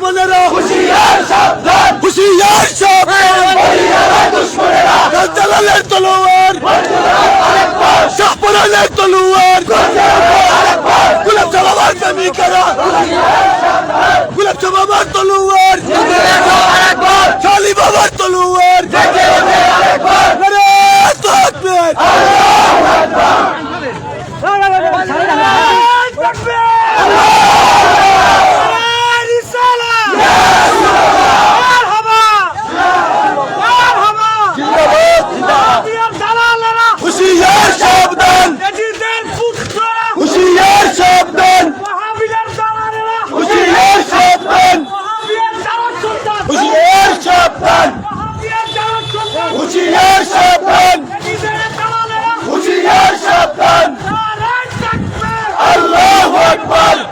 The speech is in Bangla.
দুশ্মনেরা হুশিয়ার সাবধান হুশিয়ার সাবধান বলিয়ারা দুশ্মনেরা জালালের তলোয়ার। শাহপুরানের তলোয়ার। গোলাপ জালাবার কামি করা হুশিয়ার আকবার